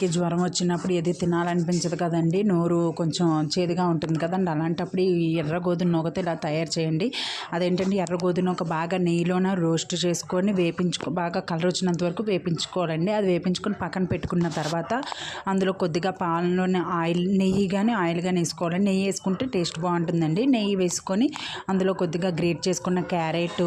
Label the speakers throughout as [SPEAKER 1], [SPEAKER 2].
[SPEAKER 1] కి జ్వరం వచ్చినప్పుడు ఏది తినాలనిపించదు కదండి. నోరు కొంచెం చేదుగా ఉంటుంది కదండి. అలాంటప్పుడు ఈ ఎర్ర గోధుమ నూకతో ఇలా తయారు చేయండి. అదేంటంటే ఎర్ర గోధుమ ఒక బాగా నెయ్యిలోన రోస్ట్ చేసుకొని వేపించుకో బాగా కలర్ వచ్చినంత వరకు వేపించుకోవాలండి. అది వేపించుకొని పక్కన పెట్టుకున్న తర్వాత అందులో కొద్దిగా పాలలోనే ఆయిల్ నెయ్యి కానీ ఆయిల్ కానీ వేసుకోవాలండి నెయ్యి వేసుకుంటే టేస్ట్ బాగుంటుందండి. నెయ్యి వేసుకొని అందులో కొద్దిగా గ్రేట్ చేసుకున్న క్యారెట్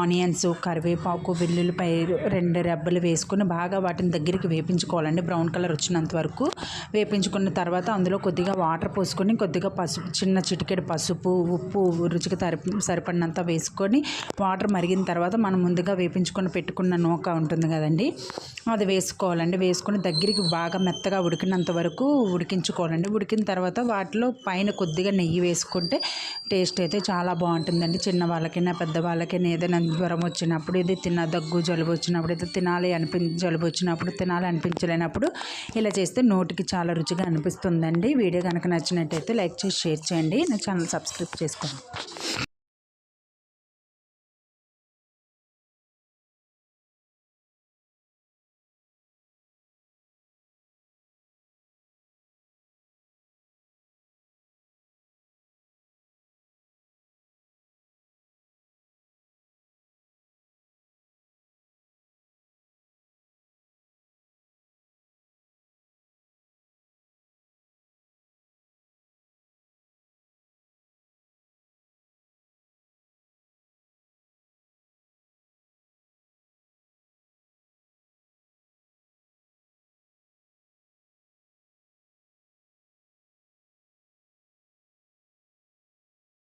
[SPEAKER 1] ఆనియన్స్ కరివేపాకు వెల్లుల్లిపాయ రెండు రెబ్బలు వేసుకొని బాగా వాటిని దగ్గరికి వేపించుకోవాలండి. బ్రౌన్ కలర్ వచ్చినంత వరకు వేపించుకున్న తర్వాత అందులో కొద్దిగా వాటర్ పోసుకొని కొద్దిగా పసుపు చిన్న చిటికెడు పసుపు ఉప్పు రుచికి తరి సరిపడినంత వేసుకొని వాటర్ మరిగిన తర్వాత మనం ముందుగా వేపించుకొని పెట్టుకున్న నూక ఉంటుంది కదండి. అది వేసుకోవాలండి. వేసుకొని దగ్గరికి బాగా మెత్తగా ఉడికినంత వరకు ఉడికించుకోవాలండి. ఉడికిన తర్వాత వాటిలో పైన కొద్దిగా నెయ్యి వేసుకుంటే టేస్ట్ అయితే చాలా బాగుంటుందండి. చిన్న వాళ్ళకైనా పెద్ద వాళ్ళకైనా ఏదైనా జ్వరం వచ్చినప్పుడు ఇది తిన్న దగ్గు జలుబు వచ్చినప్పుడు ఇది తినాలి అనిపి జలుబు వచ్చినప్పుడు తినాలి అనిపించలేనప్పుడు ఇలా చేస్తే నోటికి చాలా రుచిగా అనిపిస్తుందండి. వీడియో కనుక నచ్చినట్టయితే లైక్ చేసి షేర్ చేయండి. నా ఛానల్ సబ్స్క్రైబ్ చేసుకోండి.